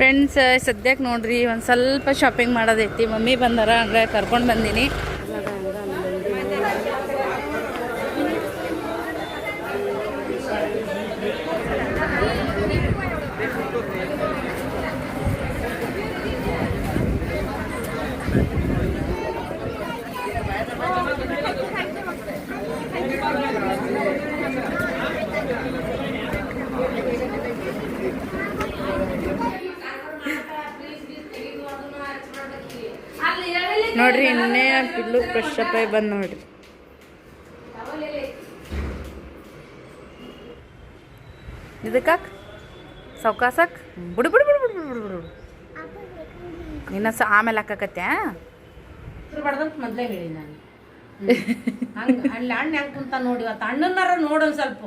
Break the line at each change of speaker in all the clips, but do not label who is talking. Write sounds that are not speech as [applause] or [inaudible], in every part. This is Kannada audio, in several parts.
ಫ್ರೆಂಡ್ಸ್ ಸದ್ಯಕ್ಕೆ ನೋಡ್ರಿ ಒಂದು ಸ್ವಲ್ಪ ಶಾಪಿಂಗ್ ಮಾಡೋದೈತಿ ಮಮ್ಮಿ ಬಂದಾರ ಹಂಗೆ ಕರ್ಕೊಂಡು ಬಂದೀನಿ. ನೋಡ್ರಿ ಇನ್ನೇ ಪಿಲ್ಲು ಫ್ರೆಶ್ ಅಪ್ ಆಗಿ ಬಂದ್ ನೋಡ್ರಿ. ಇದಕ್ಕಾಕ್? ಸೌಕಾಸಕ್ ಬಿಡು ಬಿಡು ಬಿಡು ಬಿಡು ಬಿಡು ಬಿಡು ಬುಡು. ನಿನ್ನ ಸ ಆಮೇಲೆ
ಹಾಕಕತ್ತೆ ಮೊದ್ಲೇ ಹೇಳಿ ನಾನು. ಹಂಗ ಅಲ್ಲಿ ಅಣ್ಣ ಹೆಂಗ್ ಕುಂತ ನೋಡಿ ಇವತ್ತು ಅಣ್ಣನಾರ ನೋಡೊಂದ್ ಸ್ವಲ್ಪ.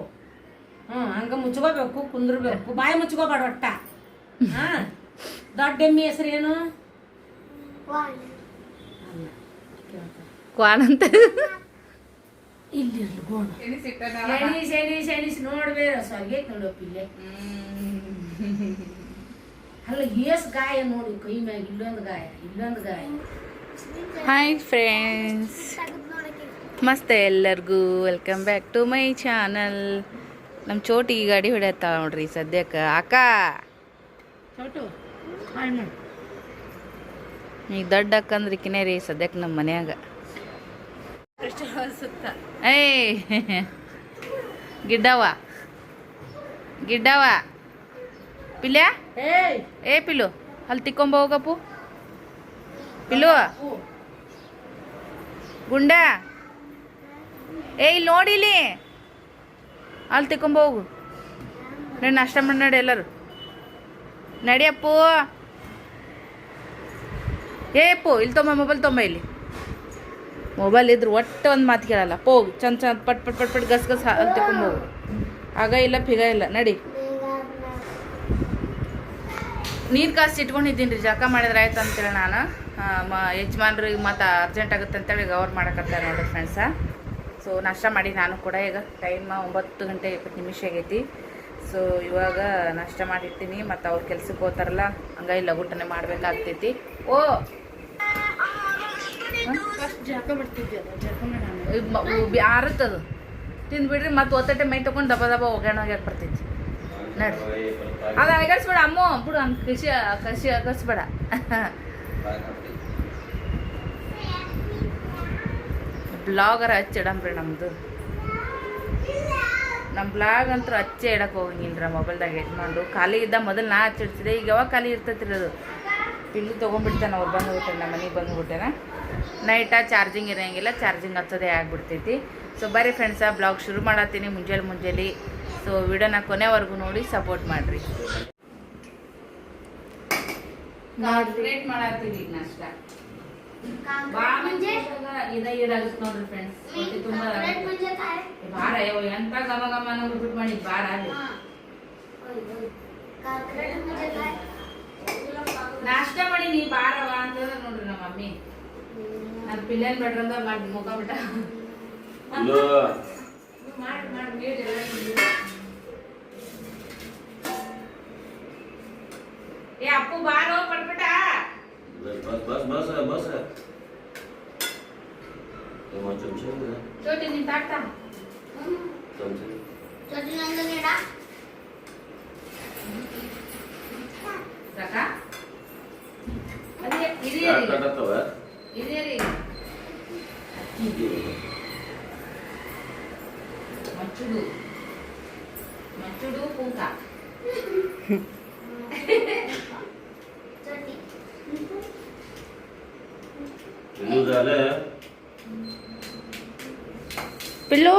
ಹ್ಮ್ ಹಂಗ ಮುಚ್ಕೋಬೇಕು ಕುಂದ್ರಬೇಕು. ಬಾಯಿ ಮುಚ್ಕೋಬೇಡ ಒಟ್ಟ. ಹಾಂ. ದೊಡ್ಡ ಎಮ್ಮಿ ಹೆಸರು ಏನು
ಕ್ವಾನ್ ಅಂತ
ಇಲ್ಲಿ ಗೋಣ ಎಣಿಸ್ ಎಣಿಸ್ ಎಣಿಸ್ ನೋಡ್ಬೇರ ಸ್ವರ್ಗೈತ್ ನೋಡಪ್ಪ ಇಲ್ಲೇ. ಅಲ್ಲ ಏಸ್ ಗಾಯ ನೋಡಿ ಕೈ ಮ್ಯಾಗ ಇಲ್ಲೊಂದು ಗಾಯ ಇಲ್ಲೊಂದು ಗಾಯ.
ಹಾಯ್ ಫ್ರೆಂಡ್ಸ್ ಮಸ್ತ್ ಎಲ್ಲರಿಗೂ. Welcome back to my channel ನಮ್ಮ ಚೋಟಿಗೆ ಗಾಡಿ ಹೊಡೆಯತ್ತ ನೋಡ್ರಿ ಸದ್ಯಕ್ಕೆ. ಅಕ್ಕ.
ಚೋಟು ಹಾಯ್ ಮಾಡು
ಈಗ ದೊಡ್ಡ ಅಕ್ಕಂದ್ರೆ ಕಿನೇ ರೀ ಸದ್ಯಕ್ಕೆ ನಮ್ಮ ಮನ್ಯಾಗ. ಏಯ್ ಗಿಡ್ಡವ ಗಿಡ್ಡವ ಪಿಲ್ಯ? ಏ ಪಿಲು ಅಲ್ಲಿ ತಿಕ್ಕೊಂಬ ಹೋಗಪ್ಪು. ಪಿಲು ಗುಂಡ. ಏ ಇಲ್ಲಿ. ನೋಡಿಲಿ ಅಲ್ಲಿ ತಿಕ್ಕೊಂಬ ಹೋಗು. ನಡಿ ನಾಷ್ಟ ಮಾಡಿ ನಡಿ ಎಲ್ಲರೂ. ನಡಿಯಪ್ಪು ಏ, ಪೋ, ಇಲ್ಲಿ ತೊಂಬ ಮೊಬೈಲ್ ತೊಂಬ ಇಲ್ಲಿ. ಮೊಬೈಲ್ ಇದ್ರೆ ಒಟ್ಟು ಒಂದು ಮಾತು ಕೇಳಲ್ಲ. ಪೋ, ಚಂದ ಚಂದ ಪಟ್ ಪಟ್ ಪಟ್ ಪಟ್, ಗಸ್ ಗಸ್ ಅಲ್ಲಿ ಹೋಗು. ಆಗ ಇಲ್ಲ ಪಿಗ ಇಲ್ಲ. ನಡಿ. ನೀರು ಕಾಸು ಇಟ್ಕೊಂಡಿದ್ದೀನಿ ರೀ ಜಳಕ ಮಾಡಿದ್ರೆ ಆಯ್ತು ಅಂತೇಳಿ ನಾನು. ಮ, ಯಜಮಾನ್ರಿಗೆ ಮತ್ತು ಅರ್ಜೆಂಟ್ ಆಗುತ್ತೆ ಅಂತೇಳಿ ಗೌರ್ ಮಾಡಕತ್ತಾರೆ ನೋಡಿರಿ ಫ್ರೆಂಡ್ಸ ಸೊ ನಾಷ್ಟ ಮಾಡಿ ನಾನು ಕೂಡ ಈಗ ಟೈಮ್ ಒಂಬತ್ತು ಗಂಟೆ ಇಪ್ಪತ್ತು ನಿಮಿಷ ಆಗೈತಿ. ಸೊ ಇವಾಗ ನಾಷ್ಟ ಮಾಡಿರ್ತೀನಿ. ಮತ್ತು ಅವ್ರು ಕೆಲ್ಸಕ್ಕೆ ಹೋಗ್ತಾರಲ್ಲ ಹಂಗಾಗಿ ಲಘುಟನೆ ಮಾಡಬೇಕಾಗ್ತೈತಿ. ಓ ಆರುತ್ತದು. ತಿಂದ್ಬಿಡ್ರಿ, ಮತ್ತೆ ಒತ್ತಟೆ ಮೈ ತಗೊಂಡು ದಬ ದಬ ಒಗ್ಯಾಣ ಹೋಗ್ಯಾರ ಬರ್ತೈತಿ ನಡ್ರಿ. ಅದು ಅಗಸ್ಬೇಡ ಅಮ್ಮ. ಬಿಡು ಹಂಗೆ ಕಸಿ ಕಸಿ ಅಗಸ್ಬೇಡ. ಬ್ಲಾಗರ ಹಚ್ಚಿ ಇಡಂಬ್ರಿ ನಮ್ಮದು ನಮ್ಮ ಬ್ಲಾಗ್ ಅಂತೂ ಹಚ್ಚೆ ಇಡಕ್ಕೆ ಹೋಗಂಗಿಲ್ಲ ಮೊಬೈಲ್ದಾಗ ಇಟ್ಕೊಂಡು ಖಾಲಿ ಇದ್ದ ಮೊದಲು ನಾ ಹಚ್ಚಿಡ್ತಿದ್ದೆ ಈಗ ಯಾವಾಗ ಖಾಲಿ ಇರ್ತೈತಿ ಅದು? ಪಿಲ್ಲು ತೊಗೊಂಡ್ಬಿಡ್ತಾನೆ ಅವ್ರು ಬಂದುಬಿಟ್ಟೆ ನಮ್ಮ ಮನೆಗೆ ಬಂದುಬಿಟ್ಟೆನ ನೈಟ ಚಾರ್ಜಿಂಗ್ ಇರೋಂಗಿಲ್ಲ ಚಾರ್ಜಿಂಗ್ ಹತ್ತೋದೇ ಆಗಿಬಿಡ್ತೈತಿ. ಸೊ ಬರ್ರಿ ಫ್ರೆಂಡ್ಸ ಬ್ಲಾಗ್ ಶುರು ಮಾಡತ್ತೀನಿ. ಮುಂಜಾನೆ ಮುಂಜಾನೆ ಸೊ ವಿಡಿಯೋನ ಕೊನೆವರೆಗೂ ನೋಡಿ ಸಪೋರ್ಟ್ ಮಾಡಿರಿ. ಮಾಡ್ತೀನಿ ಮಾಡತ್ತೀವಿ ಈಗ ನಾಷ್ಟ ಇದ ಇದಾಗುತ್ತೆ ನೋಡ್ರಿ ಫ್ರೆಂಡ್ಸ್ ತುಂಬಾ ಭಾರ ಅಯ್ಯೋ ಎಂತ ಗಮ ಗಮ ಮಾಡಿ ಭಾರ ನಷ್ಟಪಡಿ ನೀ ಬಾರ ಬಾ ಅಂತಂದ್ರೆ ನೋಡ್ರಿ ನಮ್ಮ ಮಮ್ಮಿ ನನ್ನ ಪಿಲ್ಲನ್ ಬಿಡ್ರಂದ ಮಾಡಿ ಮುಖ ಬಿಟ್ಟ ಮಾಡಿ ಮಾಡಿ ನೀರು ಎಲ್ಲ ಏ ಅಪ್ಪು ಬಾರೋ
ಪಡ್ಬಿಟ್ಟ ಬಸ್ ಬಸ್ ಬಸ್ ಬಸ್
ಚೋಟಿ ನೀನ್ ತಾಕ್ತಾ ಚೋಟಿ ನಂದು ನೀಡ ಸಾಕಾ మచ్చుడు మచ్చుడు పూత పిల్లు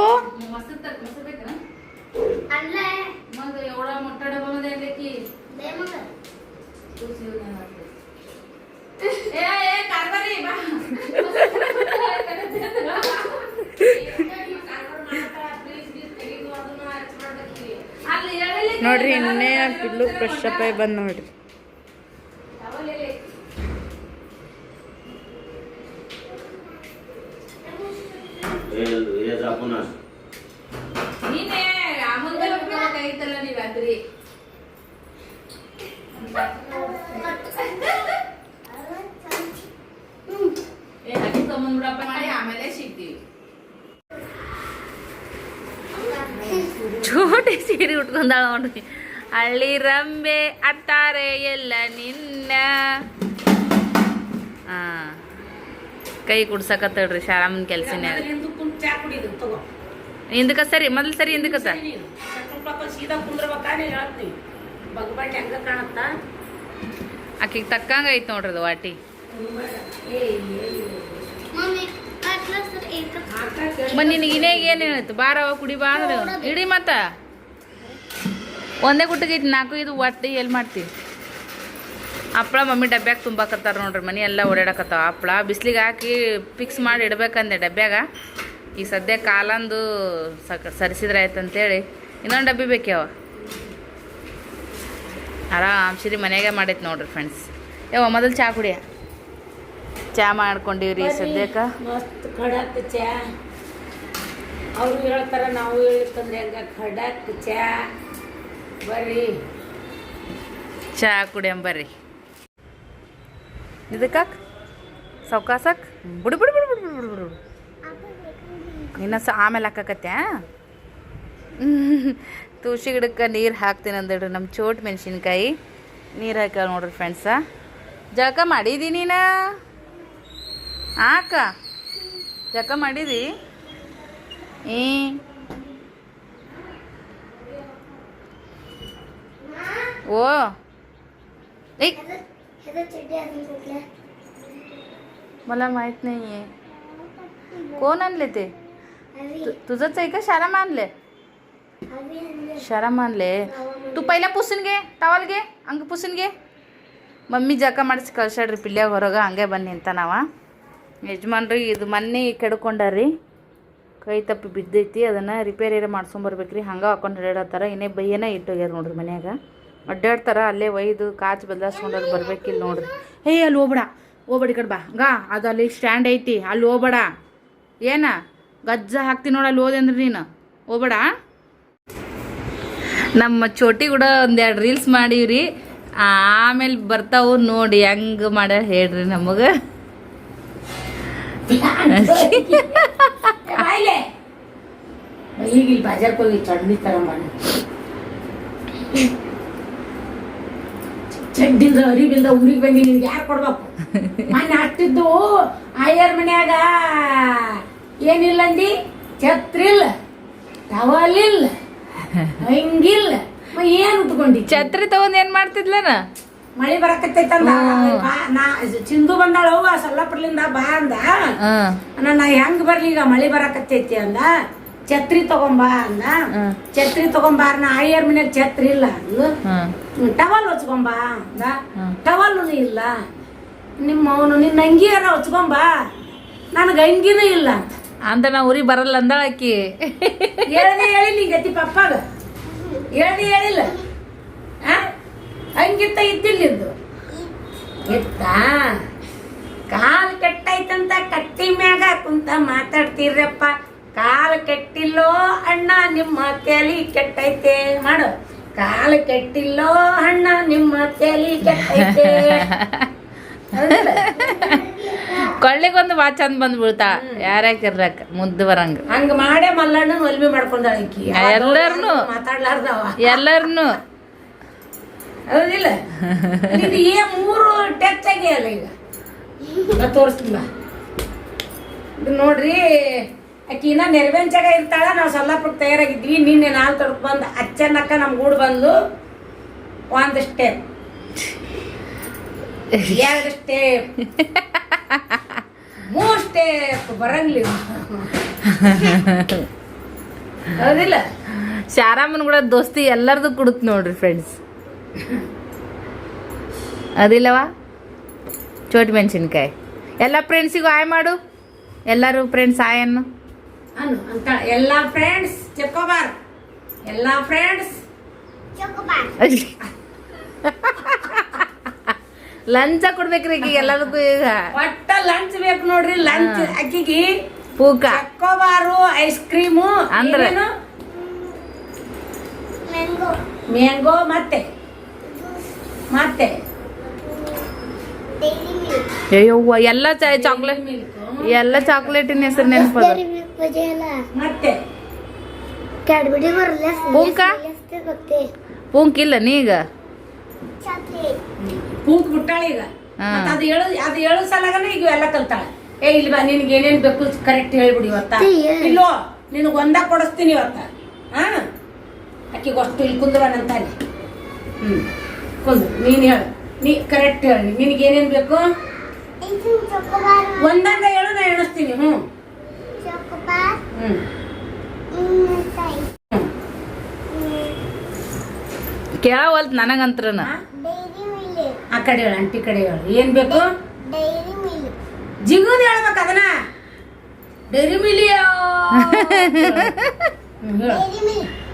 ನೋಡ್ರಿ ಇನ್ನೇ ಪಿಲ್ಲು ಫ್ರೆಶ್ ಅಪ್ ಆಗಿ ಬಂದು ನೋಡ್ರಿ ಆಮೇಲೆ ಸಿಗ್ತೀವಿ ಸೀರೆ ಉಟ್ಕೊಂಡಾಳ ನೋಡ್ರಿ ಹಳ್ಳಿ ರಂಬೆ ಅತ್ತಾರೆ ಎಲ್ಲ ನಿನ್ನ. ಹಾ ಕೈ ಕುಡ್ಸಕತ್ತಡ್ರಿ ಶಾರಾಮನ್ ಕೆಲ್ಸನೇ
ಹಿಂದಕ್ಕ
ಸರಿ ಮೊದಲು ಸರಿ ಹಿಂದಕ್ಕ ಸರ್. ಆಕಿಗೆ ತಕ್ಕಂಗ ಐತೆ ನೋಡ್ರಿ ಅದು ವಾಟಿ. ಬನ್ನಿ ನಿನಗೆ ಏನೇನು ಹೇಳ್ತು? ಬಾರವ ಕುಡಿ ಬಾ ಅಂದ್ರೆ ಇಡಿ ಮತ್ತ. ಒಂದೇ ಗುಟ್ಟಿಗೆ ನಾಲ್ಕು ಇದು ಒಟ್ಟು ಎಲ್ಲಿ ಮಾಡ್ತೀವಿ? ಹಪ್ಪಳ ಮಮ್ಮಿ ಡಬ್ಬ್ಯಾಗ ತುಂಬಾಕತ್ತಾರ ನೋಡ್ರಿ ಮನೆ ಎಲ್ಲ ಓಡಾಡಕತ್ತಾವ. ಹಪ್ಪಳ ಬಿಸ್ಲಿಗೆ ಹಾಕಿ ಫಿಕ್ಸ್ ಮಾಡಿ ಇಡ್ಬೇಕಂದೆ ಡಬ್ಬ್ಯಾಗ ಈಗ ಸದ್ಯ ಕಾಲಂದು ಸಕ ಸರಿಸಿದ್ರೆ ಆಯ್ತು ಅಂತೇಳಿ ಇನ್ನೊಂದು ಡಬ್ಬಿ ಬೇಕ್ಯಾವ? ಆರಾಮ್ ಸಿರಿ ಮನೆಗೆ ಮಾಡೈತೆ ನೋಡ್ರಿ ಫ್ರೆಂಡ್ಸ್ ಯಾವ ಮೊದಲು ಚಹಾ ಕುಡಿಯ. ಚಹಾ ಮಾಡ್ಕೊಂಡಿವ್ರಿ ಸದ್ಯಕ್ಕೆ.
ಅವ್ರು ಹೇಳ್ತಾರ ನಾವು ಹೇಳ್ತಂದ್ರೆ ಹಂಗ ಖಡಕ್ ಚಾ. ಬರ್ರಿ.
ಚಹಾ ಕುಡಿಯಂಬರ್ರಿ ಇದಕ್ಕ ಸೌಕಾಸಕ್? ಬಿಡು ಬಿಡು ಬಿಡು ಬಿಡು ಬಿಡು ಬಿಡು ಇನ್ನ ಸ ಆಮೇಲೆ ಹಾಕಕತ್ತೆ [laughs] ತುಳಸಿ ಗಿಡಕ್ಕೆ ನೀರು ಹಾಕ್ತೀನಿ ಅಂದಿಡ್ರಿ ನಮ್ಮ ಚೋಟ್ ಮೆಣಸಿನ್ಕಾಯಿ. ನೀರು ಹಾಕ ನೋಡ್ರಿ ಫ್ರೆಂಡ್ಸ ಜಳಕ ಮಾಡಿದಿ ನೀನು? ಹಾಕ. ಜಳಕ ಮಾಡಿದಿ? ಈ ಓ. ಏಯ್. मला माहित नाहीये कोण आणले ते तुझंच आहे का शाराम ಅನ್ಲೆ? शाराम आणले तू पहिला पुसून घे ಟವಲ್ಗೆ ಹಂಗ ಪುಸನ್ಗೆ ಮಮ್ಮಿ ಜಕ ಮಾಡಿಸಿ ಕಳ್ಸಾಡ್ರಿ ಪಿಲ್ಯ ಹೊರಗೆ, ಹಂಗೆ ಬನ್ನಿ ಅಂತ ನಾವ. ಯಜಮಾನ್ರಿಗೆ ಇದು ಮೊನ್ನೆ ಕೆಡ್ಕೊಂಡಾರಿ. ಕೈ ತಪ್ಪಿ ಬಿದ್ದೈತಿ, ಅದನ್ನು ರಿಪೇರಿ ಮಾಡಿಸ್ಕೊಂಬರ್ಬೇಕ್ರಿ ಹಂಗೆ ಹಾಕೊಂಡು ಹಿಡಿಯತ್ತಾರ ಇನ್ನೇ ಬೈಯನ ಇಟ್ಟೋಗ್ಯಾರ ನೋಡ್ರಿ ಮನ್ಯಾಗ. ಅಡ್ಡಾಡ್ತಾರ ಅಲ್ಲೇ ಒಯ್ದು ಕಾಚ್ ಬದಲಾಸ್ಕೊಂಡಲ್ಲಿ ಬರ್ಬೇಕಿಲ್ಲ ನೋಡ್ರಿ. ಏಯ್ ಅಲ್ಲಿ ಹೋಗ್ಬೇಡ. ಹೋಗ್ಬೇಡಿ ಕಡೆ ಬಾ. ಗಾ ಅದು ಅಲ್ಲಿ ಸ್ಟ್ಯಾಂಡ್ ಐತಿ. ಅಲ್ಲಿ ಹೋಗ್ಬೇಡ. ಏನ? ಗಜ್ಜ ಹಾಕ್ತಿ ನೋಡಿ ಅಲ್ಲಿ ಹೋದೆ ಅಂದ್ರೆ ನೀನು. ಹೋಗ್ಬೇಡ. ನಮ್ಮ ಚೋಟಿ ಕೂಡ ಒಂದೆರಡು ರೀಲ್ಸ್ ಮಾಡೀವ್ರಿ. ಆಮೇಲೆ ಬರ್ತಾವು ನೋಡಿ ಹೆಂಗೆ ಮಾಡ ಹೇಳ್ರಿ ನಮಗೆ.
ಬಾಯ್ಲೆ. ಈಗ ಇಲ್ಲಿ ಬಾಜಾರ್ಗೆ ಚಡ್ಡಿಂದ ಅರಿವಿಲ್ದ ಊರಿಗೆ ಬಂದು ನಿನ್ಗೆ ಯಾರು ಕೊಡ್ಬೇಕು? ಮೊನ್ನೆ ಹಾಕ್ತಿದ್ದು ಆಯರ್ ಮನ್ಯಾಗ ಏನಿಲ್ಲ ಅಂದಿ? ಛತ್ರಿಲ್ಲ ಟವಲಿಲ್ಲ ಹಂಗಿಲ್ಲ ಏನು ಉಟ್ಕೊಂಡಿ?
ಛತ್ರಿ ತಗೊಂಡ್ ಏನ್ ಮಾಡ್ತಿದ್ಲನ?
ಮಳಿ ಬರಕತ್ತೈತಂದ? ನಾ ಚಿಂದು ಬಂದಾಳ ಅವ್ವ ಸೊಲ್ಲಾಪುರ್ಲಿಂದ ಬಾ ಅಂದ. ನಾ ಹೆಂಗ್ ಬರ್ಲಿ ಈಗ ಮಳಿ ಬರಕತ್ತೈತಿ ಅಂದ? ಛತ್ರಿ ತಗೊಂಬಾ ಅಂದ. ಛತ್ರಿ ತಗೊಂಬಾರ ನಾ ಆಯರ್ ಮನ್ಯಾಗ ಛತ್ರಿ ಇಲ್ಲ ಅಂದ್ಲು ಟವಲ್ ಹೊಚ್ಕೊಂಬಾ ಅಂದ. ಟವಲ್ ಇಲ್ಲ. ನಿಮ್ಮ ಅವನು ನಿನ್ನ ಅಂಗಿಯಾರ ಹೊಚ್ಕೊಂಬಾ. ನನಗೆ ಅಂಗಿನೂ ಇಲ್ಲ ಅಂತ.
ಅಂತ ನಾ ಊರಿಗೆ ಬರಲ್ಲ ಅಂದ ಆಕಿ.
ಹೇಳ್ದೆ ಹೇಳಿಲ್ಲ ಈ ಗತಿ ಪಪ್ಪಾಗ. ಹೇಳ್ದೆ ಹೇಳಿಲ್ಲ? ಹಂಗಿತ್ತ ಇದ್ದಿಲ್ಲಿದ್ದು ಇತ್ತ? ಕಾಲ್ ಕೆಟ್ಟೈತಂತ ಕಟ್ಟಿ ಮ್ಯಾಗ ಕುಂತ ಮಾತಾಡ್ತೀರಪ್ಪ ಕಾಲ್ ಕೆಟ್ಟಿಲ್ಲೋ ಅಣ್ಣ ನಿಮ್ಮ ತಲಿ ಕೆಟ್ಟೈತೆ. ಮಾಡು. ಕಾಲ ಕೆಟ್ಟಿಲ್ಲೋ ಅಣ್ಣ ನಿಮ್ಮ ತಲಿ ಕೆಟ್ಟೈತೆ. [laughs] ಕೊಳ್ಳಿಗೆ
ಒಂದು ಬಾ ಚಂದ ಬಂದ್ ಬೀಳ್ತಾ ಯಾರ್ಯಾಕಿರ್ಲಕ್ಕ ಮುದ್ದು ಬರಂಗ.
ಹಂಗ ಮಾಡೇ ಮಲ್ಲಣ್ಣ ಒಲ್ಬಿ ಮಾಡ್ಕೊಂಡ
ಎಲ್ಲರನು.
ಮಾತಾಡ್ಲಾರ್ದವ
ಎಲ್ಲರನು.
ಹೌದಿಲ್ಲ? ಇದು ಏ ಮೂರು ಟಚ್ ಆಗ್ಯಾಲ ಈಗ. ತೋರಿಸ್ತಿಲ್ಲ ನೋಡ್ರಿ. ಆಕಿ ನೆರವೇಂಚಾಗ ನೆರವೆಂಚಾಗ ಇರ್ತಾಳ? ನಾವು ಸೊಲ್ಲಾಪುರಕ್ಕೆ ತಯಾರಾಗಿದ್ವಿ. ನಿನ್ನೆ ನಾಲ್ ತೊಡಕ್ ಬಂದು ಅಚ್ಚನಕ್ಕ ನಮ್ಮ ಗೂಡು ಬಂದು ಒಂದು ಸ್ಟೆಪ್ ಎರಡು ಸ್ಟೆಪ್ ಮೂರ್ ಸ್ಟೆಪ್ ಬರಂಗಿಲ್ಲ ಹೌದಿಲ್ಲ?
ಶಾರಾಮನ್ ಕೂಡ ದೋಸ್ತಿ ಎಲ್ಲರದು ಕುಡುತ್ ನೋಡ್ರಿ ಫ್ರೆಂಡ್ಸ್ ಅದಿಲ್ಲವಾ? ಚೋಟಿ ಮೆಣಸಿನ್ಕಾಯಿ. ಎಲ್ಲ ಫ್ರೆಂಡ್ಸಿಗೂ ಆಯ್ ಮಾಡು. ಎಲ್ಲರೂ ಫ್ರೆಂಡ್ಸ್ ಆಯನ್ನು
ಅನ್ನು ಅಂತ ಎಲ್ಲಾ ಫ್ರೆಂಡ್ಸ್ ಚೆಕ್ಕೋಬಾರ್ ಎಲ್ಲಾ ಫ್ರೆಂಡ್ಸ್
ಲಂಚ ಕೊಡ್ಬೇಕ್ರಿ ಈಗ ಎಲ್ಲದಕ್ಕೂ ಈಗ
ಒಟ್ಟ ಲಂಚ್ ಬೇಕು ನೋಡ್ರಿ ಲಂಚ್ ಅಕ್ಕಿಗೆ
ಪೂಕ
ಚಕ್ಕೋಬಾರು ಐಸ್ ಕ್ರೀಮು
ಅಂದ್ರೆ?
ಮ್ಯಾಂಗೋ ಮತ್ತೆ ಮತ್ತೆ
ಅಯ್ಯವ್ವ ಎಲ್ಲ ಚಾಕ್ಲೇಟ್ ಎಲ್ಲ ಚಾಕ್ಲೇಟಿನ ಹೆಸರು ನೆನಪದ. ಪೂಕ? ಪೂಂಕ್ ಇಲ್ಲ ನೀ ಈಗ?
ಚಾಕ್ಲೇಟ್
ಕೂತ್ ಈಗ. ಅದು ಹೇಳು ಅದು ಹೇಳು ಸಲಗನ ಈಗ ಇವೆಲ್ಲ ಕಲ್ತಾಳೆ. ಏ ಇಲ್ಲಿ ಬಾ ನಿನ್ಗೆ ಏನೇನ್ ಬೇಕು ಕರೆಕ್ಟ್ ಹೇಳ್ಬಿಡಿ ಇವತ್ತ. ಇಲ್ಲೋ ನಿನಗೆ ಒಂದ ಕೊಡಿಸ್ತೀನಿ ಇವತ್ತ. ಹಾ? ಅಕ್ಕಿಗೆ ಅಷ್ಟು ಇಲ್ಲಿ ಕುಂದ್ರವನಂತಾನೆ ಹ್ಮ್. ಕುಂದ್ರು ನೀನ್ ಹೇಳು. ನೀ ಕರೆಕ್ಟ್ ಹೇಳಿ. ನಿನಗೆ ಏನೇನು ಬೇಕು? ಒಂದಂಗ ಹೇಳು ನಾ ಎಣಿಸ್ತೀನಿ. ಹ್ಞೂ
ಕೇಳವಲ್ತ್
ಮಿಲ್ಕ್
ಆ ಕಡೆ ಹೇಳು ಅಂಟಿ ಕಡೆ ಹೇಳು. ಏನ್ ಬೇಕು? ಜಿಗುದ್ ಹೇಳ್ಬೇಕು ಅದನ್ನ. ಡೈರಿ [laughs]
ಮಿಲ್ಕ್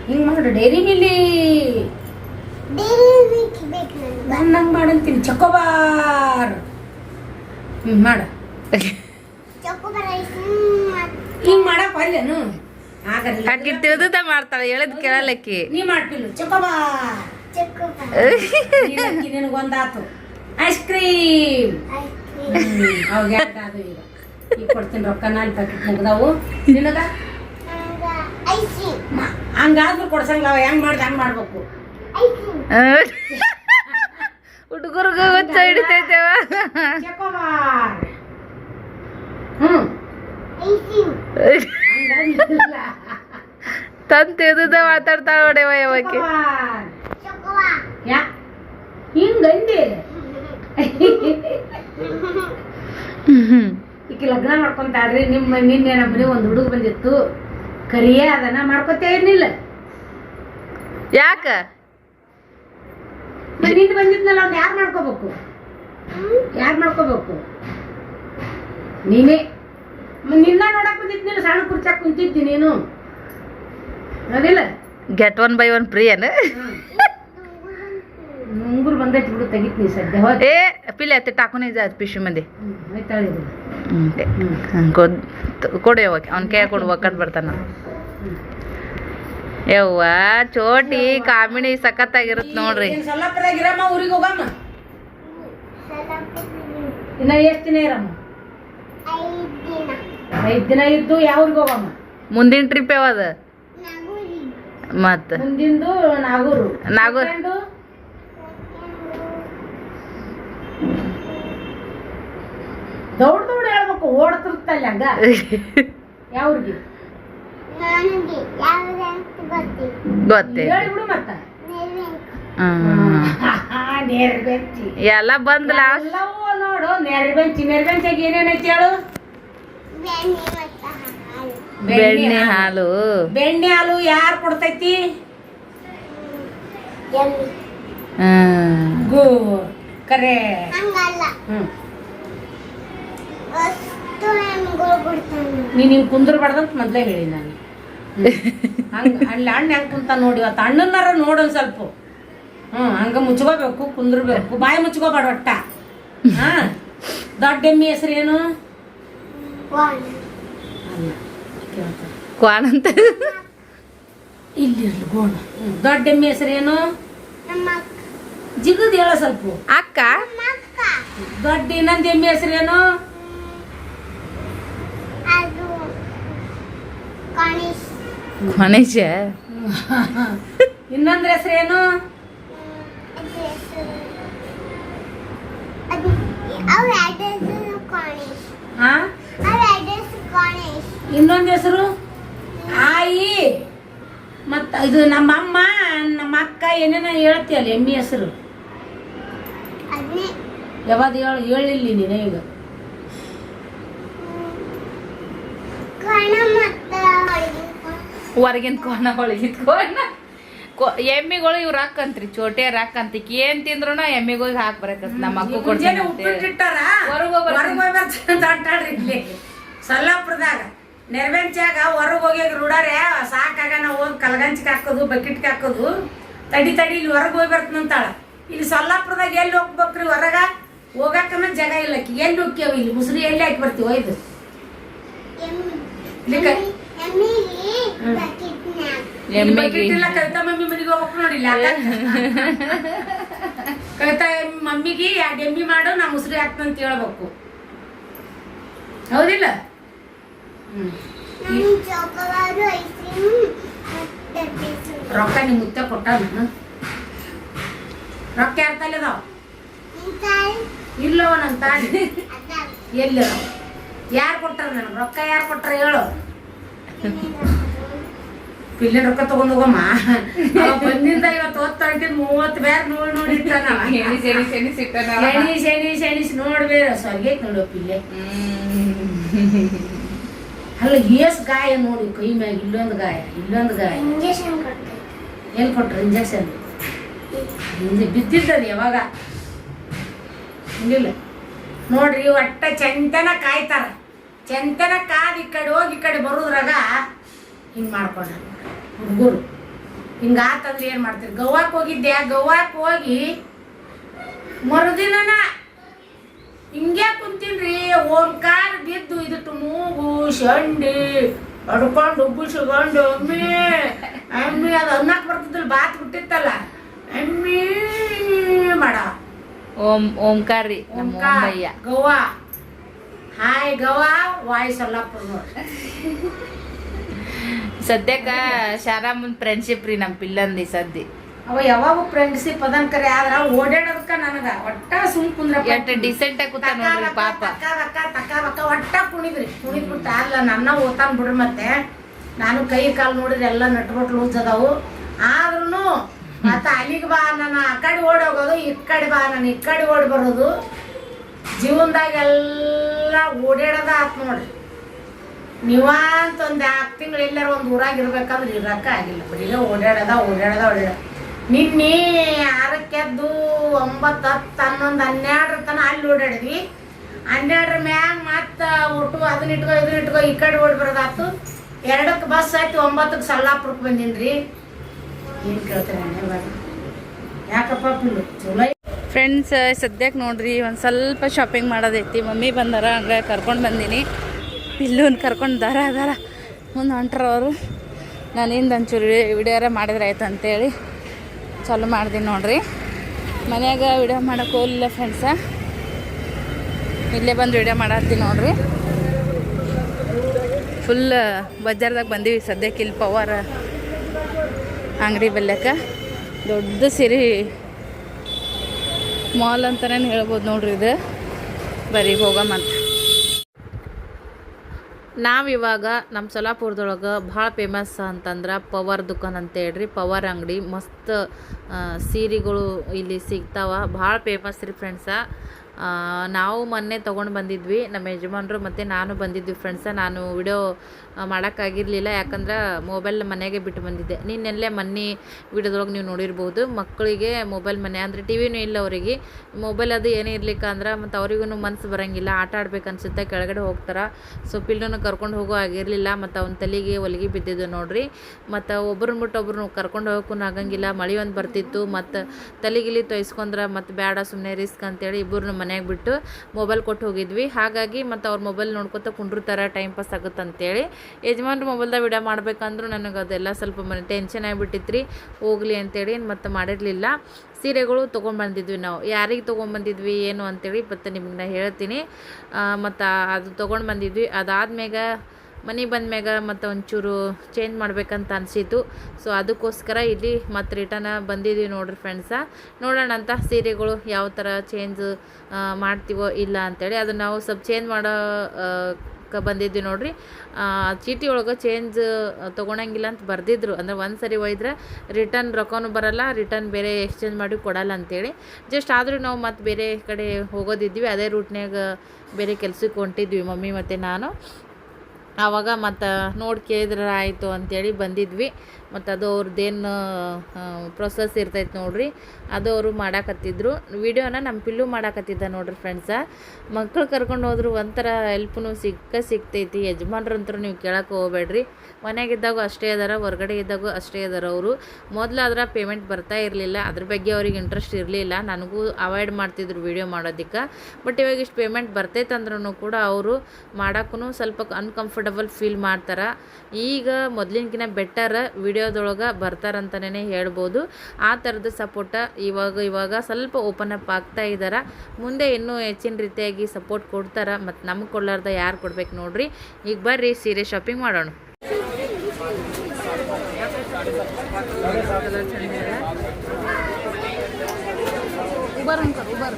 ಹಿಂಗ್ ಮಾಡು ಡೈರಿ ಮಿಲಿ
ಡೈರಿ ಮಿಲ್ಕ್ ಬೇಕು ನನಗೆ
ನಾನು ನಂಗೆ ಮಾಡಂತೀನಿ ಚಕೋಬಾರ್. ಹ್ಞೂ ಮಾಡು. ಹಿಂಗೆ ಮಾಡಕ್ಕೆ ಅಲ್ಲೇನು ಆಗಲ್ಲ.
ಆಕಿ ತಿಳಿದ ಮಾಡ್ತಾಳೆ ಹೇಳದ್ ಕೇಳಲಕ್ಕಿ
ನೀ ಮಾಡ್ತಿಲ್ಲ chocobar. Ice cream
ice cream
ಅವಾಗ ಅದು ಈಗ. ಈಗ ಕೊಡ್ತೀನಿ ರೊಕ್ಕ ನಾನು ಪ್ಯಾಕೆಟ್ ಮುಗ್ದಾವು. ನಿನಗ? ಹಂಗಾದ್ರೂ ಕೊಡ್ಸಂಗಿಲ್ಲ ಅವ. ಹೆಂಗ್ ಮಾಡ್ದೆ ಹಂಗ್ ಮಾಡ್ಬೇಕು. [laughs]
ಹುಡುಗರ್ಗ ಗೊತ್ತ ಹಿಡಿತೈತೇವ [laughs]
ತಂತ ಹ್ಮ್
ಮಾತಾಡ್ತಾ ನೋಡೇವ ಯಾವಕ್ಕೆ
ಹಿಂಗಂದಿ ಈಗ ಲಗ್ನ ಮಾಡ್ಕೊಂತಾಳ್ರಿ ನಿಮ್ಮ ನಿನ್ನೆ ನಮ್ಮ ಮನೆ ಒಂದು ಹುಡುಗ ಬಂದಿತ್ತು. ಕರಿಯೇ ಅದನ್ನ ಮಾಡ್ಕೊತೇ ಏನಿಲ್ಲ
ಯಾಕ?
ಮನೆಯಿಂದ ಬಂದಿದ್ನಲ್ಲ ಅವ್ನು ಯಾರು ಮಾಡ್ಕೋಬೇಕು? ಯಾರು ಮಾಡ್ಕೋಬೇಕು? ನೀನೇ. ನಿನ್ನ ನೋಡಕ್ ಬಂದಿದ್ ನೀನು ಸಣ್ಣ ಕುರ್ಚಾಕ್ ಕುಂತಿದ್ದಿ ನೀನು. ಅದಿಲ್ಲ?
Get one buy one free ಏನು?
ಮುಂಗುರು ಬಂದೈತಿ ಬಿಡು ತೆಗಿತೀನಿ ಸದ್ಯ. ಹೋದ
ಏ ಪಿಲೆ ಅತ್ತೆ ಟಾಕೂನೇ
ಜಾತ್ ಪಿಶು
ಮಂದಿ.
ಹ್ಞೂ
ಕೊಡಿ ಹೋಗಿ ಅವ್ನ ಕೈ ಕೊಡು ಒಕ್ಕಟ್ಟು ಬರ್ತಾನ. ಯವ್ವ ಚೋಟಿ ಕಾಮಿಡಿ ಸಖತ್ತಾಗಿರುತ್ ನೋಡ್ರಿ.
ಏನ್ ಇರಮ್ಮ ಊರಿಗೆ ಹೋಗಮ್ಮ. ಇನ್ನ ಎಷ್ಟ್ ದಿನ ಇರಮ್ಮ?
ಐದು ದಿನ
ಇದ್ದು ಯಾವ ಊರಿಗೆ ಹೋಗಮ್ಮ?
ಮುಂದಿನ ಟ್ರಿಪ್ ಯಾವದ?
ನಗುರಿ
ಮತ್ತ.
ಮುಂದಿಂದು ನಾಗೂರು.
ನಾಗೂರ್.
Second, ದೌಡ್ ದೌಡ್ ಹೇಳ್ಬೇಕು ಓಡ್ತಿರ್ತಲ್ಲ ಹಂಗ? [laughs] ಯಾವ [laughs]
ಎಲ್ಲ ಬಂದ್ ಲಾಸ್ಟ್
ನೋಡು ನೆರಬೆಂಚಿ ನೆರಬೆಂಚಾಗ ಏನೇನೈತಿ ಹೇಳು?
ಬೆಣ್ಣೆ ಹಾಲು.
ಬೆಣ್ಣೆ ಹಾಲು.
ಯಾರು ಕೊಡ್ತೈತಿ? ಗೋ ಕರೆ. ನೀನ್ ಹಿಂಗ್ ಕುಂದ್ರಬಾರ್ದಂತ ಮೊದ್ಲೇ ಹೇಳಿ ನಾನು ಹಂಗ ಅಲ್ಲಿ ಅಣ್ಣ ಹೆಂಗ್ ಕುಂತ ನೋಡಿ ಇವತ್ತು? ಅಣ್ಣನಾರ ನೋಡೊಂದ್ ಸ್ವಲ್ಪ. ಹ್ಮ್ ಹಂಗ ಮುಚ್ಕೋಬೇಕು ಕುಂದ್ರಬೇಕು. ಬಾಯಿ ಮುಚ್ಕೋಬೇಡ ಒಟ್ಟ. ಹಾಂ? ದೊಡ್ಡ ಎಮ್ಮಿ ಹೆಸರು ಏನು.
ಕ್ವಾನ್ ಅಂತ?
ಇಲ್ಲಿ ಇರ್ಲಿ ಗೋಣ ದೊಡ್ಡ ಎಮ್ಮಿ ಹೆಸರು ಏನು?
ನಮ್ಮ ಅಕ್ಕ.
ಜಿಗದ್ ಹೇಳ ಸ್ವಲ್ಪ.
ಅಕ್ಕ?
ನಮ್ಮ ಅಕ್ಕ.
ದೊಡ್ಡ ಇನ್ನೊಂದು ಎಮ್ಮಿ ಹೆಸರು ಏನು?
ಅದು ಗಣೇಶ್
ಇನ್ನೊಂದ್ರ ಹೆಸರು ಏನು?
ಅದು ಹೆಸರು ಅದು ಅವ್ರ
ಹಾ
ಅವ್ರ ಅಡ್ರೆಸ್ ಗಣೇಶ್
ಇನ್ನೊಂದು ಹೆಸರು? ಆಯಿ. ಮತ್ತ ಇದು ನಮ್ಮ ಅಮ್ಮ ನಮ್ಮ ಅಕ್ಕ ಏನೇನ ಹೇಳ್ತೀಯಲ್ಲ ಎಮ್ಮಿ ಹೆಸರು? ಯಾವಾಗ ಹೇಳು ಹೇಳಿಲ್ಲ ನೀನು ಈಗ.
ಕಣ ಮತ್ತು ಹೊಳಗಿನ
ಹೊರಗಿನ ಕೋಣ ಒಳಗಿನ ಕೋಣ. ಕೊ- ಎಮ್ಮಿಗಳು ಇವ್ರ ಹಾಕಂತ್ರಿ ಚೋಟೆ ಹಾಕಂತ ಏನ್ ತಿಂದ್ರು ಎಮ್ಮಿಗಳಿಗೆ ಹಾಕ್ ಬರಕತ್ ನಮ್ಮ ಅಕ್ಕ
ಕೊಡ್ತೀವಿ ಸಲ್ಲಾಪುರದಾಗ ನೆರವೆಂಚಾಗ ಹೊರಗೆ ಹೋಗಿ ರೂಢಾರೆ ಸಾಕಾಗ ನಾವು ಹೋಗಿ ಕಲ್ಗಂಚಿಗೆ ಹಾಕೋದು ಬಕೆಟ್ಗೆ ಹಾಕೋದು. ತಡಿ ತಡಿ ಇಲ್ಲಿ ಹೊರಗೆ ಹೋಗಿ ಬರ್ತಂತಾಳ ಇಲ್ಲಿ ಸೊಲ್ಲಾಪುರದಾಗ ಎಲ್ಲಿ ಹೋಗ್ಬೇಕ್ರಿ ಹೊರಗ? ಹೋಗಕ್ಕನ ಜಾಗ ಇಲ್ಲ. ಎಲ್ಲಿ ಹೋಗ್ಯಾವ ಇಲ್ಲಿ? ಮುಸ್ರಿ ಎಲ್ಲಿ ಹಾಕಿ ಬರ್ತೀವಿ ಒಯ್ದು
ಎಮ್ಮಿ
ಇಲ್ಲಿಕ
ಎಮ್ಮಿಗೆ
ಹ್ಮ್.
ಬಕೆಟ್ನ್ಯಾಗ
ಇಲ್ಲಿ
ಎಮ್ಮಿಗೆ.
ಬಕೆಟ್ ಇಲ್ಲ ಕವಿತಾ ಮಮ್ಮಿ ಮನೆಗೆ ಹೋಗ್ಬೇಕು ನೋಡಿಲ್ಲ. [laughs] ಕವಿತಾ ಮಮ್ಮಿಗೆ ಎರಡು ಎಮ್ಮಿ ಮಾಡು ನಾ ಮುಸ್ರಿ ಹಾಕ್ತಂತ ಹೇಳ್ಬೇಕು. ಹೌದಿಲ್ಲ? ರೊಕ್ಕ ನಿಮ್ಮ ಮುತ್ತ ಕೊಟ್ಟ ರೊಕ್ಕ ಯಾರ ತಲೆ ಅದಾವ? ಇಲ್ಲವ ನನ್ನ
ಅದ
ಎಲ್ಲಿ? ಯಾರು ಕೊಟ್ಟಾರ ನನಗೆ ರೊಕ್ಕ ಯಾರು ಕೊಟ್ಟಾರ ಹೇಳು. ಪಿಲ್ಲೆ ರೊಕ್ಕ ತಗೊಂಡ್ ಹೋಗಮ್ಮ. ಬಂದಿಂದ ಇವತ್ತು ಹೊತ್ತು ಮೂವತ್ ಮೂವತ್ತು ಬೇರೆ ನೋಡಿ ನೋಡಿ ಇಟ್ಟಾನ ಅವ.
ಎಣಿಸಿ ಎಣಿಸಿ ಎಣಿಸಿ ಇಟ್ಟಾನ.
ಎಣಿಸ್ ಎಣಿಸ್ ಎಣಿಸ್ ನೋಡ್ಬೇಡ. ಸ್ವರ್ಗೈತ್ ನೋಡು ಪಿಲ್ಲೆ. ಅಲ್ಲ ಏಸ್ ಗಾಯ ನೋಡಿ ಕೈ ಮ್ಯಾಗ ಇಲ್ಲೊಂದು ಗಾಯ ಇಲ್ಲೊಂದು ಗಾಯ. ಏನ್ ಕೊಟ್ರು? ಇಂಜೆಕ್ಷನ್ ಹಿಂದೆ ಬಿದ್ದಿದ್ದದು ಯಾವಾಗ? ಇಲ್ಲ. ನೋಡ್ರಿ ಒಟ್ಟ ಚಂತನ ಕಾಯ್ತಾರ. ಚಂತನ ಕಾದಿ ಈ ಕಡೆ ಹೋಗಿ ಬರೋದ್ರಾಗ ಹಿಂಗೆ ಮಾಡ್ಕೊಂಡ ಹುಡುಗರು. ಹಿಂಗಾತಂದ್ರೆ ಏನು ಮಾಡ್ತೀರಿ? ಗೋವಾಕ್ ಹೋಗಿದ್ದೆ. ಗೋವಾಕ್ ಹೋಗಿ ಮರುದಿನನ ಹಿಂಗೆ ಕುಂತೀನ್ರಿ. ಓಂಕಾರ ಬಿದ್ದು ಇದಟ್ಟು ಮೂಗು ಶಂಡಿ ಅಡ್ಕೊಂಡು ಉಬ್ಬಿಸ್ಕೊಂಡು ಅಮ್ಮಿ ಅಮ್ಮಿ ಅದು ಅನ್ನಕ್ಕೆ ಬರ್ತಿದ್ದಿಲ್ಲ ಬಾತ್ ಬಿಟ್ಟಿತ್ತಲ್ಲ. ಅಮ್ಮಿ ಮಾಡ.
ಓಂ ಓಂಕಾರ
ಓಂಕಾರ ಗೋವಾ ಹಾಯ್ ಗೋವಾ ವಾಯ್ ಸೊಲ್ಲಾಪುರ ನೋಡ್ರಿ
ಸದ್ಯಕ್ಕ ಶಾರಾಮನ್ ಫ್ರೆಂಡ್ಶಿಪ್ ರೀ ನಮ್ಮ ಪಿಲ್ಲಂದಿ ಸದ್ದಿ.
ಅವ ಯಾವಾಗ ಫ್ರೆಂಡ್ಶಿಪ್ ಅದನ್ ಕರೆ ಆದ್ರ ಓಡಾಡೋದಕ್ಕ ನನಗ ಒಟ್ಟ ಸುಮ್ ಕುಂದ್ರ
ಎಷ್ಟು ಡಿಸೆಂಟ್ ಆಗಿ ಕೂತ ನೋಡ್ರಿ ಪಾಪ.
ತಕ್ಕ ಒಟ್ಟ ಕುಣಿದ್ರಿ. ಕುಣಿದ್ಬಿಟ್ಟು ಅಲ್ಲ ನನ್ನ ಓದ್ತಾನ ಬಿಡ್ರಿ ಮತ್ತೆ. ನಾನು ಕೈ ಕಾಲು ನೋಡಿದ್ರೆ ಎಲ್ಲ ನಟ್ಬಿಟ್ಟು ಲೂಸ್ ಅದಾವು. ಆದ್ರೂ ಮತ್ತ ಅಲ್ಲಿಗೆ ಬಾ ನಾನು ಆ ಕಡೆ ಓಡಿ ಹೋಗೋದು ಈ ಕಡೆ ಬಾ ನಾನು ಈ ಕಡೆ ಓಡಿ ಬರೋದು. ಜೀವನದಾಗ ಎಲ್ಲ ಓಡಾಡೋದ ಆತ್ ನೋಡ್ರಿ. ನೀವಂತ ಒಂದು ನಾಲ್ಕು ತಿಂಗಳು ಎಲ್ಲರ ಒಂದು ಊರಾಗ ಇರ್ಬೇಕಂದ್ರೆ ಇರಕ್ಕ ಆಗಿಲ್ಲ. ಬರೀ ಓಡಾಡದ ಓಡಾಡದ ಓಡಾಡ ನಿನ್ನೆ ಆರಕ್ಕೆದ್ದು ಒಂಬತ್ತು ಹತ್ತು ಹನ್ನೊಂದು ಹನ್ನೆರಡರ ತನಕ ಅಲ್ಲಿ ಓಡಾಡಿದ್ವಿ. ಹನ್ನೆರಡರ ಮ್ಯಾಗ ಮತ್ತೆ ಒಟ್ಟು ಅದನ್ನ ಇಟ್ಕೋ ಇದನ್ನ ಇಟ್ಕೋ ಈ ಕಡೆ ಓಡಿ ಬರೋದಾತು. ಎರಡಕ್ಕೆ ಬಸ್ ಆಯ್ತು ಒಂಬತ್ತಕ್ಕೆ ಸಲ್ಲಾಪುರಕ್ಕೆ ಬಂದಿನ್ರಿ. ಏನು ಕೇಳ್ತಾರೆ ಯಾಕಪ್ಪ ಪಿಲ್ಲು ಚಲೋ
ಫ್ರೆಂಡ್ಸ್ ಸದ್ಯಕ್ಕೆ ನೋಡ್ರಿ, ಒಂದು ಸ್ವಲ್ಪ ಶಾಪಿಂಗ್ ಮಾಡೋದೈತಿ. ಮಮ್ಮಿ ಬಂದಾರ, ಹಂಗೆ ಕರ್ಕೊಂಡು ಬಂದೀನಿ. ಪಿಲ್ಲೂನ್ ಕರ್ಕೊಂಡು ದಾರ ದಾರ. ಮುಂದೆ ಹೊಂಟ್ರ ಅವರು. ನಾನಿಂದ ಒಂಚೂರು ವಿಡಿಯೋರ ಮಾಡಿದ್ರೆ ಆಯ್ತು ಅಂತೇಳಿ ಚಾಲು ಮಾಡ್ದೀನಿ ನೋಡ್ರಿ. ಮನ್ಯಾಗ ವಿಡಿಯೋ ಮಾಡೋಕೆ ಹೋಗಲಿಲ್ಲ ಫ್ರೆಂಡ್ಸ ಇಲ್ಲೇ ಬಂದು ವಿಡಿಯೋ ಮಾಡತ್ತೀನಿ ನೋಡ್ರಿ. ಫುಲ್ ಬಜಾರ್ದಾಗ ಬಂದೀವಿ. ಸದ್ಯಕ್ಕೆ ಇಲ್ಲಿ ಪವರ್ ಅಂಗಡಿ ಬೆಲ್ಲಕ್ಕೆ ದೊಡ್ಡ ಸಿರಿ ಮಾಲ್ ಅಂತಾನೆ ಹೇಳ್ಬೋದು ನೋಡ್ರಿ ಇದು. ಬರೀ ಹೋಗಮಂತ ನಾವಿವಾಗ ನಮ್ಮ ಸೊಲಾಪುರದೊಳಗೆ ಭಾಳ ಫೇಮಸ್ ಅಂತಂದ್ರೆ ಪವರ್ ದುಕಾನ್ ಅಂತ ಹೇಳ್ರಿ. ಪವರ್ ಅಂಗಡಿ, ಮಸ್ತ್ ಸೀರೆಗಳು ಇಲ್ಲಿ ಸಿಗ್ತಾವ. ಭಾಳ ಫೇಮಸ್ ರೀ ಫ್ರೆಂಡ್ಸ ನಾವು ಮೊನ್ನೆ ತೊಗೊಂಡು ಬಂದಿದ್ವಿ. ನಮ್ಮ ಯಜಮಾನರು ಮತ್ತು ನಾನು ಬಂದಿದ್ವಿ ಫ್ರೆಂಡ್ಸ ನಾನು ವಿಡಿಯೋ ಮಾಡೋಕ್ಕಾಗಿರಲಿಲ್ಲ. ಯಾಕಂದ್ರೆ ಮೊಬೈಲ್ ಮನೆಗೆ ಬಿಟ್ಟು ಬಂದಿದ್ದೆ. ನಿನ್ನೆಲ್ಲೇ ಮೊನ್ನೆ ವಿಡಿಯೋದೊಳಗೆ ನೀವು ನೋಡಿರ್ಬೋದು. ಮಕ್ಕಳಿಗೆ ಮೊಬೈಲ್ ಮನೆ ಅಂದರೆ ಟಿ ವಿನೂ ಇಲ್ಲ ಅವರಿಗೆ. ಮೊಬೈಲ್ ಅದು ಏನೇ ಇರ್ಲಿಕ್ಕೆ ಅಂದ್ರೆ ಮತ್ತು ಅವ್ರಿಗೂ ಮನಸ್ಸು ಬರೋಂಗಿಲ್ಲ. ಆಟ ಆಡ್ಬೇಕು ಅನ್ಸುತ್ತೆ. ಕೆಳಗಡೆ ಹೋಗ್ತಾರೆ. ಸೊ ಪಿಲ್ಲನ್ನು ಕರ್ಕೊಂಡು ಹೋಗೋ ಆಗಿರಲಿಲ್ಲ. ಮತ್ತು ಅವ್ನ ತಲೆಗೆ ಹೊಲಿಗೆ ಬಿದ್ದಿದ್ದು ನೋಡ್ರಿ. ಮತ್ತು ಒಬ್ರನ್ನ ಬಿಟ್ಟು ಒಬ್ರನ್ನ ಕರ್ಕೊಂಡು ಹೋಗೋಕ್ಕೂ ಆಗಂಗಿಲ್ಲ. ಮಳೆ ಒಂದು ಬರ್ತಿತ್ತು. ಮತ್ತು ತಲೆಗಿಲಿ ತೊಯ್ಸ್ಕೊಂಡ್ರೆ ಮತ್ತು ಬೇಡ ಸುಮ್ಮನೆ ರಿಸ್ಕ್ ಅಂತೇಳಿ ಇಬ್ಬರನ್ನ ಮನ್ಯಾಗ ಬಿಟ್ಟು ಮೊಬೈಲ್ ಕೊಟ್ಟು ಹೋಗಿದ್ವಿ. ಹಾಗಾಗಿ ಮತ್ತು ಅವ್ರ ಮೊಬೈಲ್ ನೋಡ್ಕೊತ ಕುಂಡ್ರತಾರ ಟೈಮ್ ಪಾಸ್ ಆಗುತ್ತೆ ಅಂತೇಳಿ. ಯಜಮಾನ್ರು ಮೊಬೈಲ್ದಾಗ ವಿಡಿಯೋ ಮಾಡ್ಬೇಕಂದ್ರೂ ನನಗೆ ಅದೆಲ್ಲ ಸ್ವಲ್ಪ ಮನೆ ಟೆನ್ಷನ್ ಆಗಿಬಿಟ್ಟಿತ್ತು ರೀ ಹೋಗ್ಲಿ ಅಂತೇಳಿ ಮತ್ತು ಮಾಡಿರಲಿಲ್ಲ. ಸೀರೆಗಳು ತೊಗೊಂಬಂದಿದ್ವಿ ನಾವು. ಯಾರಿಗೆ ತೊಗೊಂಬಂದಿದ್ವಿ, ಏನು ಅಂತೇಳಿ ಮತ್ತು ನಿಮ್ಗೆ ನಾ ಹೇಳ್ತೀನಿ. ಮತ್ತು ಅದು ತೊಗೊಂಡು ಬಂದಿದ್ವಿ. ಅದಾದ್ಮ್ಯಾಗ ಮನೆಗೆ ಬಂದ್ಮ್ಯಾಗ ಮತ್ತು ಒಂಚೂರು ಚೇಂಜ್ ಮಾಡ್ಬೇಕಂತ ಅನಿಸಿತು ಸೊ ಅದಕ್ಕೋಸ್ಕರ ಇಲ್ಲಿ ಮತ್ತು ರಿಟರ್ನ ಬಂದಿದ್ದೀವಿ ನೋಡ್ರಿ ಫ್ರೆಂಡ್ಸ ನೋಡೋಣ ಅಂತ ಸೀರೆಗಳು ಯಾವ ಥರ ಚೇಂಜ್ ಮಾಡ್ತೀವೋ ಇಲ್ಲ ಅಂತೇಳಿ. ಅದು ನಾವು ಸ್ವಲ್ಪ ಚೇಂಜ್ ಮಾಡೋ ಬಂದಿದ್ವಿ ನೋಡ್ರಿ. ಚೀಟಿ ಒಳಗೆ ಚೇಂಜ್ ತೊಗೊಳಂಗಿಲ್ಲ ಅಂತ ಬರ್ದಿದ್ರು. ಅಂದ್ರೆ ಒಂದು ಸರಿ ಒಯ್ದ್ರೆ ರಿಟರ್ನ್ ರೊಕ್ಕನೂ ಬರಲ್ಲ ರಿಟರ್ನ್ ಬೇರೆ ಎಕ್ಸ್ಚೇಂಜ್ ಮಾಡಿ ಕೊಡಲ್ಲ ಅಂತೇಳಿ. ಜಸ್ಟ್ ಆದರೂ ನಾವು ಮತ್ತು ಬೇರೆ ಕಡೆ ಹೋಗೋದಿದ್ವಿ. ಅದೇ ರೂಟ್ನ್ಯಾಗ ಬೇರೆ ಕೆಲಸಕ್ಕೆ ಹೊಂಟಿದ್ವಿ ಮಮ್ಮಿ ಮತ್ತು ನಾನು. ಆವಾಗ ಮತ್ತು ನೋಡಿ ಕೇಳಿದ್ರೆ ಆಯಿತು ಅಂಥೇಳಿ ಬಂದಿದ್ವಿ. ಮತ್ತು ಅದು ಅವ್ರದ್ದೇನು ಪ್ರೊಸೆಸ್ ಇರ್ತೈತೆ ನೋಡ್ರಿ, ಅದು ಅವರು ಮಾಡಾಕತ್ತಿದ್ರು. ವಿಡಿಯೋನ ನಮ್ಮ ಪಿಲ್ಲು ಮಾಡಾಕತ್ತಿದ್ದ ನೋಡ್ರಿ ಫ್ರೆಂಡ್ಸ ಮಕ್ಳು ಕರ್ಕೊಂಡು ಹೋದ್ರು ಒಂಥರ ಹೆಲ್ಪ್ನು ಸಿಕ್ಕ ಸಿಗ್ತೈತಿ. ಯಜಮಾನ್ರಂತರೂ ನೀವು ಕೇಳಕ್ಕೆ ಹೋಗ್ಬೇಡ್ರಿ. ಮನೆಗಿದ್ದಾಗ ಅಷ್ಟೇ ಅದಾರ, ಹೊರಗಡೆ ಇದ್ದಾಗ ಅಷ್ಟೇ ಇದಾರೆ ಅವರು. ಮೊದಲಾದ್ರೆ ಪೇಮೆಂಟ್ ಬರ್ತಾ ಇರಲಿಲ್ಲ. ಅದ್ರ ಬಗ್ಗೆ ಅವ್ರಿಗೆ ಇಂಟ್ರೆಸ್ಟ್ ಇರಲಿಲ್ಲ. ನನಗೂ ಅವಾಯ್ಡ್ ಮಾಡ್ತಿದ್ರು ವಿಡಿಯೋ ಮಾಡೋದಕ್ಕೆ. ಬಟ್ ಇವಾಗ ಇಷ್ಟು ಪೇಮೆಂಟ್ ಬರ್ತೈತೆ ಅಂದ್ರೂ ಕೂಡ ಅವರು ಮಾಡೋಕ್ಕೂ ಸ್ವಲ್ಪ ಅನ್ಕಂಫರ್ಟಬಲ್ ಫೀಲ್ ಮಾಡ್ತಾರೆ. ಈಗ ಮೊದಲಿನಕಿನ ಬೆಟರ್ ವಿಡಿಯೋದೊಳಗೆ ಬರ್ತಾರಂತಲೇ ಹೇಳ್ಬೋದು. ಆ ಥರದ ಸಪೋರ್ಟ ಇವಾಗ ಇವಾಗ ಸ್ವಲ್ಪ ಓಪನ್ ಅಪ್ ಆಗ್ತಾ ಇದ್ದಾರೆ ಮುಂದೆ ಇನ್ನೂ ಹೆಚ್ಚಿನ ರೀತಿಯಾಗಿ ಸಪೋರ್ಟ್ ಕೊಡ್ತಾರೆ. ಮತ್ತು ನಮಗೆ ಕೊಡ್ಲಾರ್ದ ಯಾರು ಕೊಡ್ಬೇಕು ನೋಡ್ರಿ. ಈಗ ಬರ್ರಿ, ಸೀರೆ ಶಾಪಿಂಗ್ ಮಾಡೋಣ. ಉಬರ್ ಉಬರ್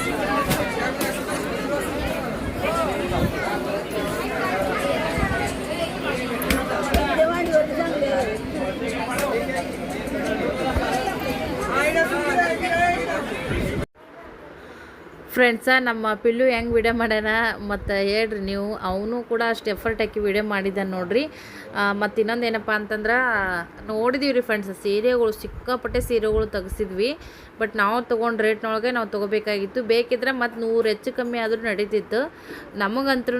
ಫ್ರೆಂಡ್ಸ ನಮ್ಮ ಪಿಲ್ಲು ಹೆಂಗೆ ವಿಡಿಯೋ ಮಾಡ್ಯಾನ ಮತ್ತು ಹೇಳ್ರಿ ನೀವು. ಅವನು ಕೂಡ ಅಷ್ಟು ಎಫರ್ಟ್ ಹಾಕಿ ವಿಡಿಯೋ ಮಾಡಿದ್ದಾನೆ ನೋಡ್ರಿ. ಮತ್ತು ಇನ್ನೊಂದು ಏನಪ್ಪ ಅಂತಂದ್ರೆ ನೋಡಿದೀವಿ ರೀ ಫ್ರೆಂಡ್ಸ್ ಸೀರೆಗಳು ಸಿಕ್ಕಾಪಟ್ಟೆ ಸೀರೆಗಳು ತೆಗ್ಸಿದ್ವಿ. ಬಟ್ ನಾವು ತೊಗೊಂಡು ರೇಟ್ನೊಳಗೆ ನಾವು ತೊಗೋಬೇಕಾಗಿತ್ತು. ಬೇಕಿದ್ರೆ ಮತ್ತು ನೂರು ಹೆಚ್ಚು ಕಮ್ಮಿ ಆದರೂ ನಡೀತಿತ್ತು. ನಮಗಂತ್ರೂ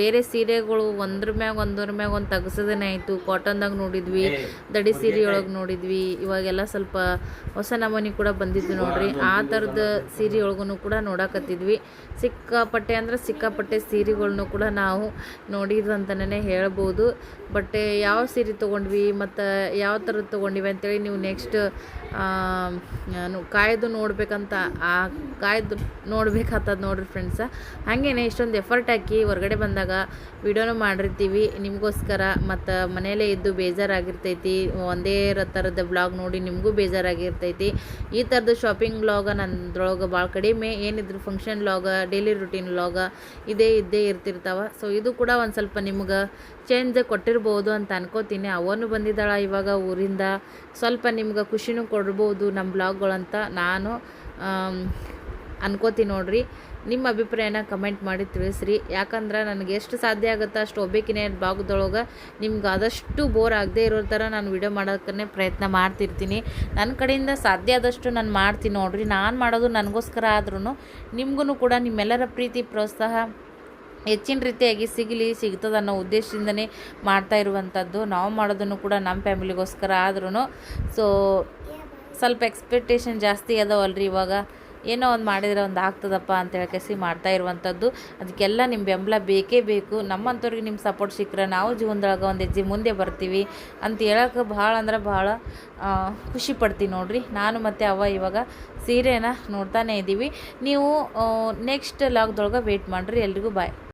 ಬೇರೆ ಸೀರೆಗಳು ಒಂದ್ರ ಮ್ಯಾಗ ಒಂದ್ರ ಮ್ಯಾಗ ಒಂದು ತೆಗ್ಸೋದೇನೆ ಆಯಿತು. ಕಾಟನ್ದಾಗ ನೋಡಿದ್ವಿ ದಡಿ ಸೀರೆ ಒಳಗೆ ನೋಡಿದ್ವಿ. ಇವಾಗೆಲ್ಲ ಸ್ವಲ್ಪ ಹೊಸ ನಮೂನಿ ಕೂಡ ಬಂದಿದ್ವಿ ನೋಡ್ರಿ. ಆ ಥರದ ಸೀರೆ ಒಳಗೂ ಕೂಡ ನೋಡಕತ್ತಿದ್ವಿ. ಸಿಕ್ಕಾಪಟ್ಟೆ ಅಂದ್ರೆ ಸಿಕ್ಕಾಪಟ್ಟೆ ಸೀರೆಗಳ್ನು ಕೂಡ ನಾವು ನೋಡಿದ್ರಂತಲೇ ಹೇಳ್ಬೋದು. ಬಟ್ ಯಾವ ಸೀರೆ ತೊಗೊಂಡ್ವಿ, ಮತ್ತು ಯಾವ ಥರದ್ದು ತೊಗೊಂಡಿವಿ ಅಂತೇಳಿ ನೀವು ನೆಕ್ಸ್ಟ್ ಕಾಯ್ದು ನೋಡಬೇಕಂತ, ಆ, ಕಾಯ್ದು ನೋಡ್ಬೇಕಾಗ್ತದ ನೋಡ್ರಿ ಫ್ರೆಂಡ್ಸ ಹಾಗೇನೆ ಇಷ್ಟೊಂದು ಎಫರ್ಟ್ ಹಾಕಿ ಹೊರಗಡೆ ಬಂದಾಗ ವಿಡಿಯೋನು ಮಾಡಿರ್ತೀವಿ. ನಿಮಗೋಸ್ಕರ ಮತ್ತು ಮನೆಯಲ್ಲೇ ಇದ್ದು ಬೇಜಾರಾಗಿರ್ತೈತಿ. ಒಂದೇ ಥರದ ಬ್ಲಾಗ್ ನೋಡಿ ನಿಮಗೂ ಬೇಜಾರಾಗಿರ್ತೈತಿ. ಈ ಥರದ ಶಾಪಿಂಗ್ ಬ್ಲಾಗ ನನ್ನದ್ರೊಳಗೆ ಭಾಳ ಕಡಿಮೆ. ಏನಿದ್ರು ಫಂಕ್ಷನ್ ಲಾಗ ಡೈಲಿ ರುಟೀನ್ ಲಾಗ ಇದೇ ಇದ್ದೇ ಇರ್ತಿರ್ತಾವೆ. ಸೊ ಇದು ಕೂಡ ಒಂದು ಸ್ವಲ್ಪ ನಿಮ್ಗೆ ಚೇಂಜ್ ಕೊಟ್ಟಿರ್ಬೋದು ಅಂತ ಅನ್ಕೋತೀನಿ. ಅವನು ಬಂದಿದ್ದಾಳೆ ಇವಾಗ ಊರಿಂದ. ಸ್ವಲ್ಪ ನಿಮ್ಗೆ ಖುಷಿನೂ ಕೊಡ್ಬೋದು ನಮ್ಮ ಬ್ಲಾಗ್ಗಳಂತ ನಾನು ಅನ್ಕೋತೀನಿ ನೋಡ್ರಿ. ನಿಮ್ಮ ಅಭಿಪ್ರಾಯನ ಕಮೆಂಟ್ ಮಾಡಿ ತಿಳಿಸ್ರಿ. ಯಾಕಂದ್ರೆ ನನಗೆ ಎಷ್ಟು ಸಾಧ್ಯ ಆಗುತ್ತೋ ಅಷ್ಟು ಒಬ್ಬೇಕಿನೇ ಬ್ಲಾಗ್ದೊಳಗೆ ನಿಮ್ಗೆ ಆದಷ್ಟು ಬೋರ್ ಆಗದೆ ಇರೋ ಥರ ನಾನು ವಿಡಿಯೋ ಮಾಡೋಕ್ಕೇ ಪ್ರಯತ್ನ ಮಾಡ್ತಿರ್ತೀನಿ. ನನ್ನ ಕಡೆಯಿಂದ ಸಾಧ್ಯ ಆದಷ್ಟು ನಾನು ಮಾಡ್ತೀನಿ ನೋಡ್ರಿ. ನಾನು ಮಾಡೋದು ನನಗೋಸ್ಕರ ಆದ್ರೂ ನಿಮ್ಗೂ ಕೂಡ ನಿಮ್ಮೆಲ್ಲರ ಪ್ರೀತಿ, ಪ್ರೋತ್ಸಾಹ ಹೆಚ್ಚಿನ ರೀತಿಯಾಗಿ ಸಿಗಲಿ, ಸಿಗ್ತದೆ ಅನ್ನೋ ಉದ್ದೇಶದಿಂದನೇ ಮಾಡ್ತಾ ಇರುವಂಥದ್ದು. ನಾವು ಮಾಡೋದನ್ನು ಕೂಡ ನಮ್ಮ ಫ್ಯಾಮಿಲಿಗೋಸ್ಕರ ಆದ್ರೂ ಸೊ ಸ್ವಲ್ಪ ಎಕ್ಸ್ಪೆಕ್ಟೇಷನ್ ಜಾಸ್ತಿ ಅದಾವಲ್ರಿ ಇವಾಗ. ಏನೋ ಒಂದು ಮಾಡಿದರೆ ಒಂದು ಆಗ್ತದಪ್ಪ ಅಂತ ಹೇಳ್ಕೇಸಿ ಮಾಡ್ತಾ ಇರುವಂಥದ್ದು. ಅದಕ್ಕೆಲ್ಲ ನಿಮ್ಮ ಬೆಂಬಲ ಬೇಕೇ ಬೇಕು. ನಮ್ಮಂಥವ್ರಿಗೆ ನಿಮ್ಮ ಸಪೋರ್ಟ್ ಸಿಕ್ಕರೆ ನಾವು ಜೀವನದೊಳಗೆ ಒಂದು ಹೆಜ್ಜೆ ಮುಂದೆ ಬರ್ತೀವಿ ಅಂತ ಹೇಳೋಕೆ ಭಾಳ ಅಂದ್ರೆ ಭಾಳ ಖುಷಿ ಪಡ್ತೀನಿ ನೋಡಿರಿ. ನಾನು ಮತ್ತು ಅವ ಇವಾಗ ಸೀರೆನ ನೋಡ್ತಾನೇ ಇದ್ದೀವಿ ನೀವು ನೆಕ್ಸ್ಟ್ ಲಾಗ್ದೊಳಗೆ ವೆಯ್ಟ್ ಮಾಡಿರಿ. ಎಲ್ರಿಗೂ ಬಾಯ್